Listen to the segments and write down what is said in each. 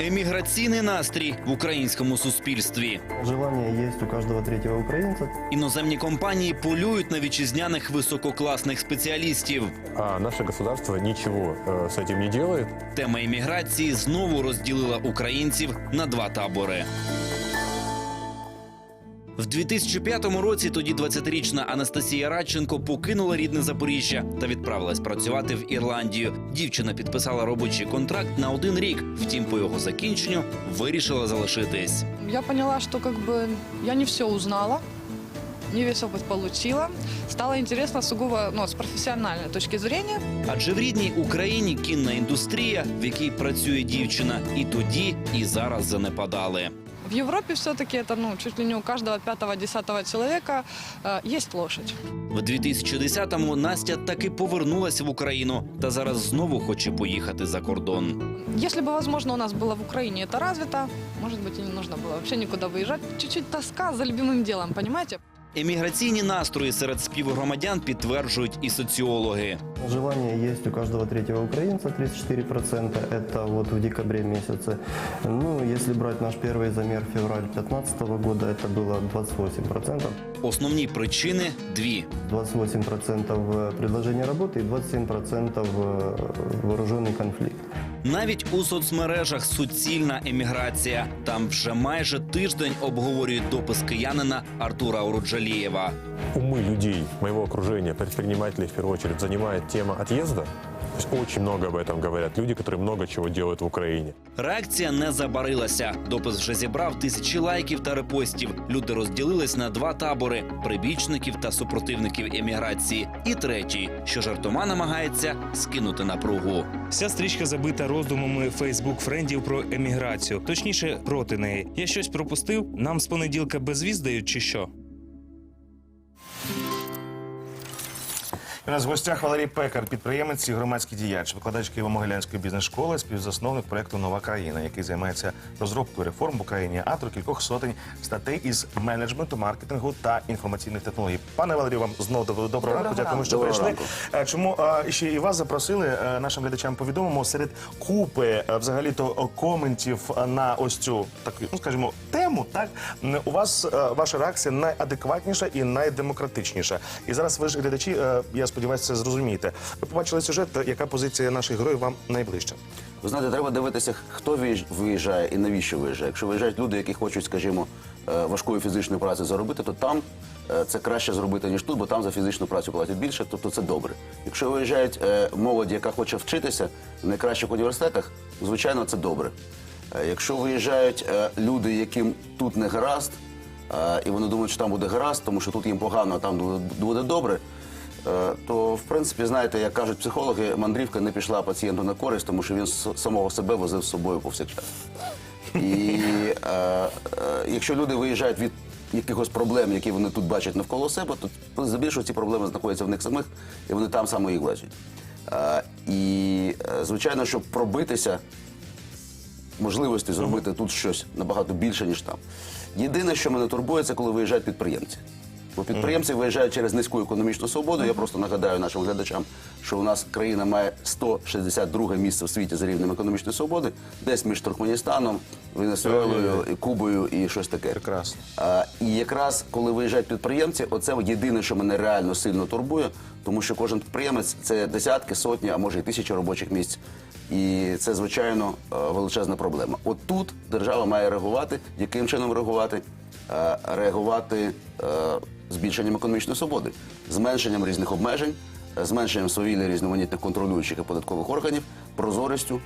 Еміграційний настрій в українському суспільстві. Желання є у кожного третього українця. Іноземні компанії полюють на вітчизняних висококласних спеціалістів. А наше государство нічого з цим не робить. Тема імміграції знову розділила українців на два табори. В 2005 році тоді 20-річна Анастасія Радченко покинула рідне Запоріжжя та відправилась працювати в Ірландію. Дівчина підписала робочий контракт на один рік. Втім, по його закінченню вирішила залишитись. Я поняла, как бы я не все узнала, не весь опыт получила. Стало интересно сугубо ну, с профессиональной точки зрения. Адже в рідній Україні кінна індустрія, в якій працює дівчина, і тоді, і зараз занепадали. В Европе все-таки это ну, чуть ли не у каждого пятого-десятого человека э, есть лошадь. В 2010-му Настя таки повернулася в Україну та зараз знову хоче поїхати за кордон. Если бы, возможно, у нас было в Украине это развито, может быть, и не нужно было вообще никуда выезжать. Чуть-чуть тоска за любимым делом, понимаете? Еміграційні настрої серед співгромадян підтверджують і соціологи. Желание есть у каждого третьего украинца, 34%. Это вот в декабре месяце. Ну, если брать наш первый замер февраль 2015 года, это было 28%. Основні причини дві. 28% предложения работы и 27% вооруженный конфликт. Навіть у соцмережах суцільна еміграція. Там вже майже тиждень обговорюють допис киянина Артура Уруджалієва. Умы людей, моего окружения, предпринимателей в первую очередь, занимает тема отъезда. Очень много об этом говорят. Люди, которые много чего делают в Украине. Реакція не забарилася. Допис вже зібрав тисячі лайків та репостів. Люди розділились на два табори: прибічників та супротивників еміграції. І третій, що жартома намагається скинути напругу. Вся стрічка забита роздумами фейсбук френдів про еміграцію, точніше проти неї. Я щось пропустив. Нам з понеділка безвіз дають чи що? У нас в гостях Валерій Пекар, підприємець і громадський діяч, викладач Києво-Могилянської бізнес-школи, співзасновник проекту Нова країна, який займається розробкою реформ в Україні, автор кількох сотень статей із менеджменту, маркетингу та інформаційних технологій. Пане Валерію, вам знову доброго, доброго ранку. Дякуємо, що Доброго прийшли. Е, Чому е, ще і вас запросили е, нашим глядачам повідомимо серед купи взагалі то коментів на ось цю таку, ну скажімо, тему. Так у вас ваша реакція найадекватніша і найдемократичніша. І зараз ви ж глядачі, я сподіваюся, це зрозумієте. Ви побачили сюжет, яка позиція наших героїв вам найближча. Ви знаєте, треба дивитися, хто виїжджає і навіщо виїжджає. Якщо виїжджають люди, які хочуть, скажімо, е, важкої фізичної праці заробити, то там е, це краще зробити, ніж тут, бо там за фізичну працю платять більше, тобто це добре. Якщо виїжджають е, молодь, яка хоче вчитися в найкращих університетах, звичайно, це добре. Якщо виїжджають люди, яким тут не гаразд, і вони думають, що там буде гаразд, тому що тут їм погано, а там буде добре. Е, То, в принципі, знаєте, як кажуть психологи, мандрівка не пішла пацієнту на користь, тому що він самого себе возив з собою повсякчас. І е, е, якщо люди виїжджають від якихось проблем, які вони тут бачать навколо себе, то здебільшого ці проблеми знаходяться в них самих, і вони там саме їх бачать. Е, і, е, звичайно, щоб пробитися, можливості зробити тут щось набагато більше, ніж там. Єдине, що мене турбує, це коли виїжджають підприємці. Бо підприємці виїжджають через низьку економічну свободу. Я просто нагадаю нашим глядачам, що у нас країна має 162 місце в світі за рівнем економічної свободи, десь між Туркменістаном, Венесуелою, Кубою і щось таке. Прекрасно. А, і якраз коли виїжджають підприємці, оце єдине, що мене реально сильно турбує, тому що кожен підприємець це десятки, сотні, а може і тисячі робочих місць. І це, звичайно, е, величезна проблема. От тут держава має реагувати. Яким чином реагувати? Е, Реагувати е, збільшенням економічної свободи, зменшенням різних обмежень, е, зменшенням свавілля різноманітних контролюючих і податкових органів, прозорістю,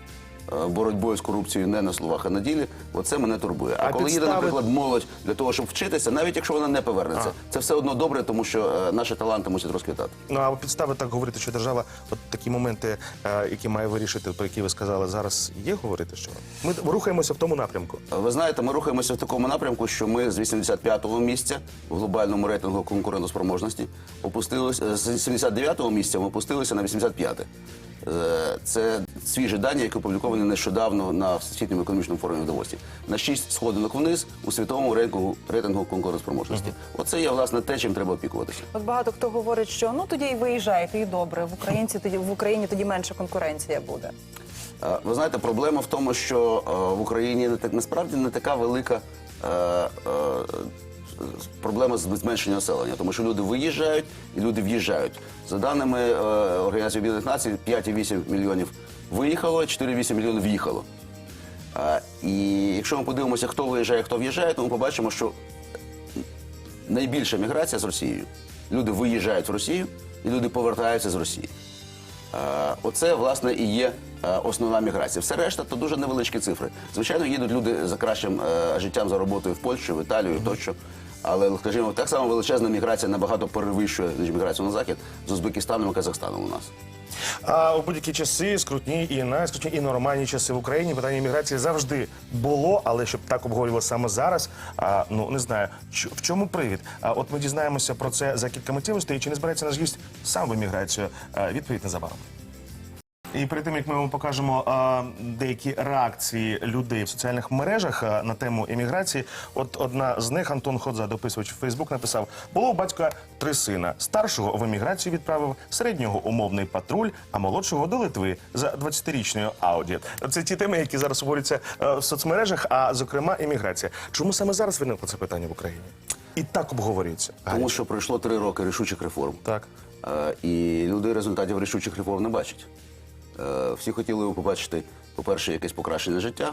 боротьбою з корупцією не на словах, а на ділі. Оце мене турбує. А, А коли їде, наприклад, молодь для того, щоб вчитися, навіть якщо вона не повернеться, це все одно добре, тому що е, наші таланти мусять розквітати. Ну а підстави так говорити, що держава, от такі моменти, е, які має вирішити, про які ви сказали зараз, є говорити, що ми рухаємося в тому напрямку. Ви знаєте, ми рухаємося в такому напрямку, що ми з 85-го місця в глобальному рейтингу конкурентоспроможності опустилися з 79-го місця. Ми опустилися на 85-те. Е, Це свіжі дані, які опубліковані нещодавно на Всесвітньому економічному форумі в Давосі. На 6 сходинок вниз у світовому рейтингу, рейтингу конкурентоспроможності. Оце є власне те, чим треба опікуватися. От багато хто говорить, що ну тоді і виїжджайте, і добре. В Українці тоді в Україні тоді менше конкуренція буде. Е, Ви знаєте, проблема в тому, що е, в Україні не так насправді не така велика е, проблема з зменшенням населення, тому що люди виїжджають і люди в'їжджають. За даними е, Організації Об'єднаних Націй, 5,8 мільйонів виїхало, 4,8 мільйонів в'їхало. Е, І якщо ми подивимося, хто виїжджає, хто в'їжджає, то ми побачимо, що найбільша міграція з Росією. Люди виїжджають в Росію і люди повертаються з Росії. Е, Оце, власне, і є основна міграція. Все решта то дуже невеличкі цифри. Звичайно, їдуть люди за кращим е, життям, за роботою в Польщу, в Італію тощо. Але, скажімо, так само величезна міграція набагато перевищує ніж міграцію на захід з Узбекистаном і Казахстаном у нас. А у будь-які часи, скрутні і найскрутні, і нормальні часи в Україні питання міграції завжди було, але щоб так обговорювали саме зараз, а, ну не знаю, ч- в чому привід. А от ми дізнаємося про це за кілька миттєвостей. Чи не збирається наш гість сам в еміграцію? Відповідь незабаром. І перед тим як ми вам покажемо а, деякі реакції людей в соціальних мережах а, на тему еміграції, от одна з них Антон Ходза, дописувач в Фейсбук, написав: було у батька три сина. Старшого в еміграцію відправив, середнього умовний патруль, а молодшого до Литви за 20-річною Ауді. Це ті теми, які зараз говоряться е, в соцмережах, а зокрема еміграція. Чому саме зараз виникло це питання в Україні? І так обговорюється. Тому що пройшло три роки рішучих реформ. Так. Е, І люди результатів рішучих реформ не бачать. Е, Всі хотіли побачити, по-перше, якесь покращення життя.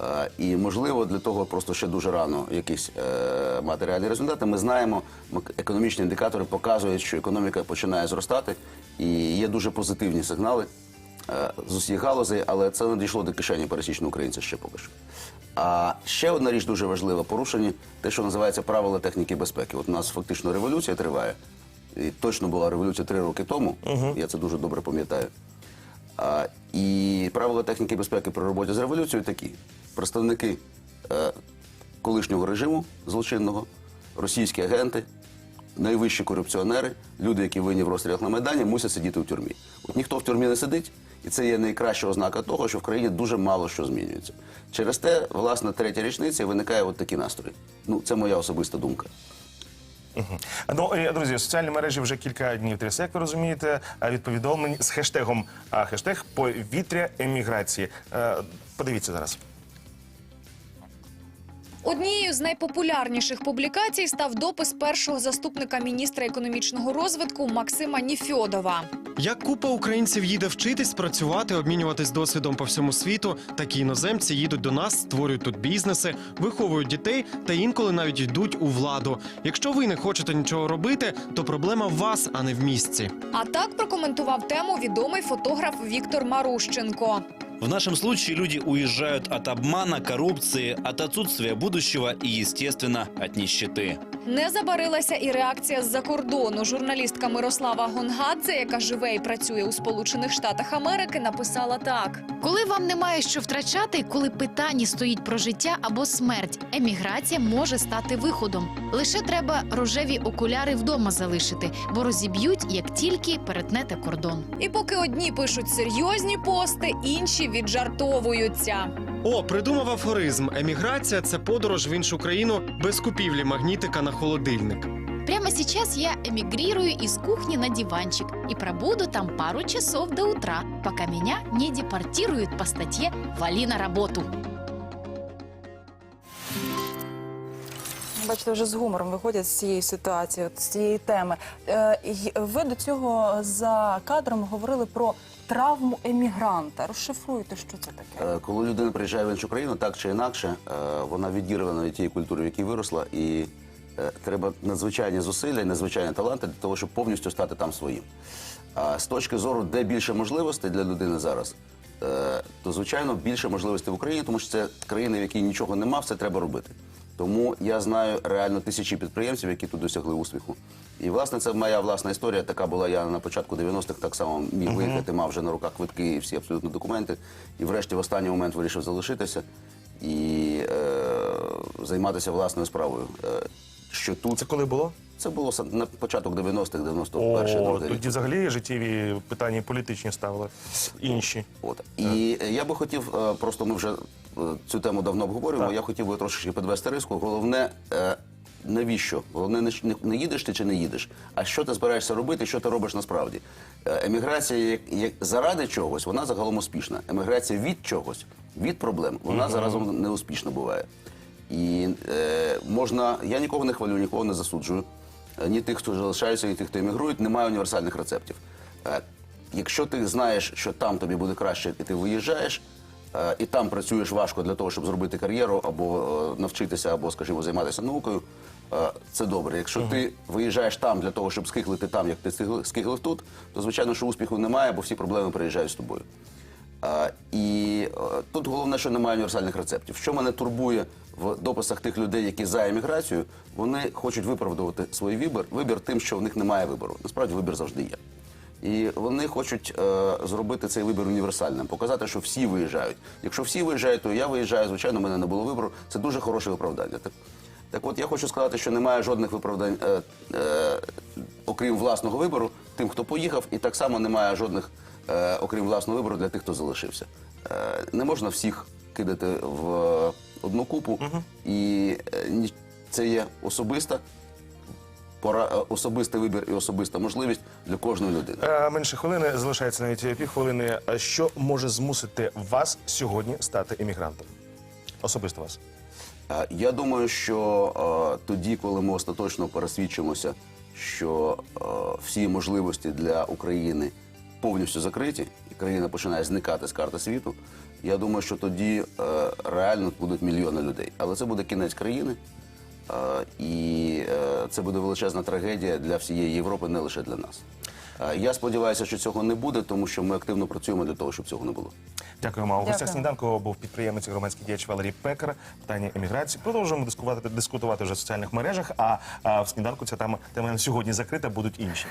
Е, І, можливо, для того просто ще дуже рано якісь е, мати реальні результати. Ми знаємо, економічні індикатори показують, що економіка починає зростати, і є дуже позитивні сигнали е, з усіх галузей, але це не дійшло до кишені пересічного українця ще поки що. А ще одна річ дуже важлива порушені те, що називається правила техніки безпеки. От у нас фактично революція триває. І точно була революція три роки тому. Я це дуже добре пам'ятаю. А, і правила техніки безпеки при роботі з революцією такі: представники е, колишнього режиму злочинного, російські агенти, найвищі корупціонери, люди, які винні в розстрілах на Майдані, мусять сидіти в тюрмі. От ніхто в тюрмі не сидить, і це є найкраща ознака того, що в країні дуже мало що змінюється. Через те, власне, третя річниця виникає от такі настрої. Ну, це моя особиста думка. Ну, друзі, соціальні мережі вже кілька днів трясе, як ви розумієте, від з хештегом а, хештег повітря еміграції. Е, Подивіться зараз. Однією з найпопулярніших публікацій став допис першого заступника міністра економічного розвитку Максима Ніфьодова. Як купа українців їде вчитись, працювати, обмінюватись досвідом по всьому світу, такі іноземці їдуть до нас, створюють тут бізнеси, виховують дітей та інколи навіть йдуть у владу. Якщо ви не хочете нічого робити, то проблема в вас, а не в місці. А так прокоментував тему відомий фотограф Віктор Марущенко. В нашем случае люди уезжают от обмана, коррупции, от отсутствия будущего и, естественно, от нищеты. Не забарилася і реакція з-за кордону. Журналістка Мирослава Гонгадзе, яка живе і працює у Сполучених Штатах Америки, написала так: Коли вам немає що втрачати, коли питання стоїть про життя або смерть, еміграція може стати виходом. Лише треба рожеві окуляри вдома залишити, бо розіб'ють, як тільки перетнете кордон. і поки одні пишуть серйозні пости, інші віджартовуються. О, придумав афоризм: еміграція це подорож в іншу країну без купівлі магнітика на холодильник. Прямо сейчас я эмигрирую из кухни на диванчик и пробуду там пару часов до утра, пока меня не депортируют по статье «Вали на работу». Бачите, вже з гумором виходять з цієї ситуації, з цієї теми. Е, ви до цього за кадром говорили про травму емігранта. Розшифруйте, що це таке. Е, Коли людина приїжджає в іншу країну, так чи інакше, е, вона відірвана від тієї культури, в якій виросла, і треба надзвичайні зусилля і надзвичайні таланти для того, щоб повністю стати там своїм. А з точки зору, де більше можливостей для людини зараз, то звичайно більше можливостей в Україні, тому що це країна, в якій нічого нема, все треба робити. Тому я знаю реально тисячі підприємців, які тут досягли успіху. І власне це моя власна історія. Така була я на початку 90-х, так само міг виїхати, мав вже на руках квитки і всі абсолютно документи. І врешті в останній момент вирішив залишитися і е, займатися власною справою. Е, що тут Це коли було? Це було на початок 90-х, 91 О, рік. тоді взагалі життєві питання політичні ставили інші. От і я би хотів, е, просто ми вже е, цю тему давно обговорюємо. Я хотів би трошечки підвести риску. Головне, е, навіщо? Головне, не, їдеш ти чи не їдеш, а що ти збираєшся робити, що ти робиш насправді. Еміграція як, як заради чогось, вона загалом успішна. Еміграція від чогось, від проблем, вона заразом не успішна буває. І е, можна, я нікого не хвалю, нікого не засуджую. Ні тих, хто залишаються, ні тих, хто емігрують, немає універсальних рецептів. Е, якщо ти знаєш, що там тобі буде краще, і ти виїжджаєш, е, і там працюєш важко для того, щоб зробити кар'єру, або е, навчитися, або, скажімо, займатися наукою, це добре. Якщо ти виїжджаєш там для того, щоб скиглити там, як ти скиглив тут, то звичайно, що успіху немає, бо всі проблеми переїжджають з тобою. І тут головне, що немає універсальних рецептів. Що мене турбує в дописах тих людей, які за еміграцію, вони хочуть виправдувати свій вибір, вибір тим, що в них немає вибору. Насправді вибір завжди є. І вони хочуть е, зробити цей вибір універсальним, показати, що всі виїжджають. Якщо всі виїжджають, то я виїжджаю. Звичайно, в мене не було вибору. Це дуже хороше виправдання. Так, так от я хочу сказати, що немає жодних виправдань, е, е, окрім власного вибору, тим, хто поїхав, і так само немає жодних, е, окрім власного вибору, для тих, хто залишився. Е, не можна всіх кидати в одну купу, і е, ні- це є особиста. Пора е, особистий вибір і особиста можливість для кожної людини. Е, Менше хвилини залишається навіть півхвилини. Е, Що може змусити вас сьогодні стати емігрантом? Особисто вас. Е, Я думаю, що е, тоді, коли ми остаточно пересвідчимося, що е, всі можливості для України повністю закриті, і країна починає зникати з карти світу, я думаю, що тоді е, реально будуть мільйони людей. Але це буде кінець країни, е, і е, це буде величезна трагедія для всієї Європи, не лише для нас. Е, Я сподіваюся, що цього не буде, тому що ми активно працюємо для того, щоб цього не було. Дякуємо. У гостях сніданку був підприємець громадський діяч Валерій Пекар. Питання еміграції. Продовжуємо дискувати, дискутувати вже в соціальних мережах. А, а в сніданку ця тема, тема на сьогодні закрита, будуть інші.